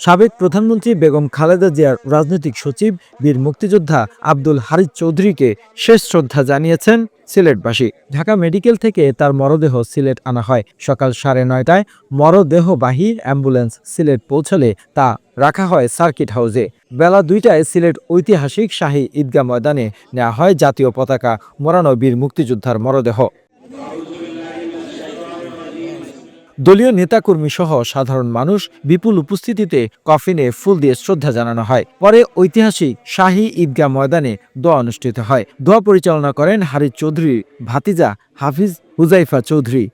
সাবেক প্রধানমন্ত্রী বেগম খালেদা জিয়ার রাজনৈতিক সচিব, বীর মুক্তিযোদ্ধা আব্দুল হারিজ চৌধুরীকে শেষ শ্রদ্ধা জানিয়েছেন সিলেটবাসী। ঢাকা মেডিকেল থেকে তার মরদেহ সিলেট আনা হয়। সকাল সাড়ে নয়টায় মরদেহবাহী অ্যাম্বুলেন্স সিলেট পৌঁছলে তা রাখা হয় সার্কিট হাউসে। বেলা দুইটায় সিলেট ঐতিহাসিক শাহী ঈদগাহ ময়দানে নেওয়া হয় জাতীয় পতাকা মোড়ানো বীর মুক্তিযোদ্ধার মরদেহ। দলীয় নেতাকর্মী সহ সাধারণ মানুষ বিপুল উপস্থিতিতে কফিনে ফুল দিয়ে শ্রদ্ধা জানানো হয়। পরে ঐতিহাসিক শাহী ঈদগাহ ময়দানে দোয়া অনুষ্ঠিত হয়। দোয়া পরিচালনা করেন হারিজ চৌধুরী, ভাতিজা হাফিজ হুজাইফা চৌধুরী।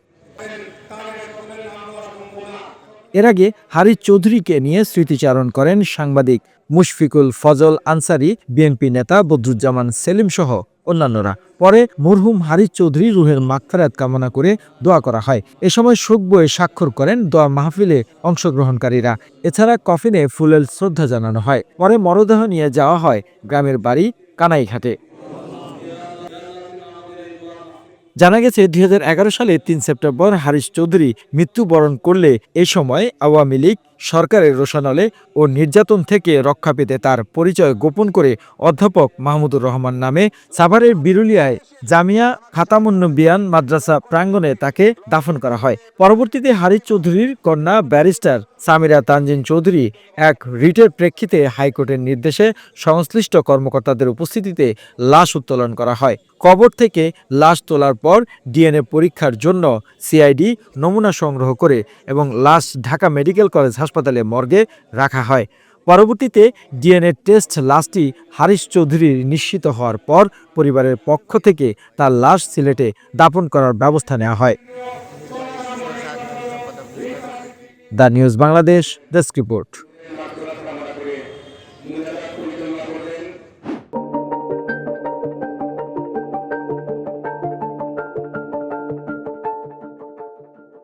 এর আগে হারিজ চৌধুরীকে নিয়ে স্মৃতিচারণ করেন সাংবাদিক মুশফিকুল ফজল আনসারি, বিএনপি নেতা বদরুজ্জামান সেলিম সহ অন্যান্যরা। পরে মরহুম হারিজ চৌধুরী রুহের মাগফেরাত কামনা করে দোয়া করা হয়। এ সময় শোক বয়ে স্বাক্ষর করেন দোয়া মাহফিলে অংশগ্রহণকারীরা। এছাড়া কফিনে ফুলের শ্রদ্ধা জানানো হয়। পরে মরদেহ নিয়ে যাওয়া হয় গ্রামের বাড়ি কানাইঘাটে। জানা গেছে, দুই সালে তিন সেপ্টেম্বর হারিশ চৌধুরী মৃত্যুবরণ করলে এ সময় আওয়ামী লীগ সরকারের রোশানলে ও নির্যাতন থেকে রক্ষা পেতে তার পরিচয় গোপন করে অধ্যাপক মাহমুদুর রহমান নামে সাভারের বিরুলিয়ায় জামিয়া খাতামুন্নবিয়ান মাদ্রাসা প্রাঙ্গণে তাকে দাফন করা হয়। পরবর্তীতে হারিস চৌধুরীর কন্যা ব্যারিস্টার সামিরা তানজিন চৌধুরী এক রিটের প্রেক্ষিতে হাইকোর্টের নির্দেশে সংশ্লিষ্ট কর্মকর্তাদের উপস্থিতিতে লাশ উত্তোলন করা হয়। কবর থেকে লাশ তোলার পর ডিএনএ পরীক্ষার জন্য সিআইডি নমুনা সংগ্রহ করে এবং লাশ ঢাকা মেডিকেল কলেজ হাসপাতালে মর্গে রাখা হয়। পরবর্তীতে ডিএনএ টেস্ট লাশটি হারিশ চৌধুরীর নিশ্চিত হওয়ার পর পরিবারের পক্ষ থেকে তার লাশ সিলেটে দাপন করার ব্যবস্থা নেওয়া হয়। The news Bangladesh desk report.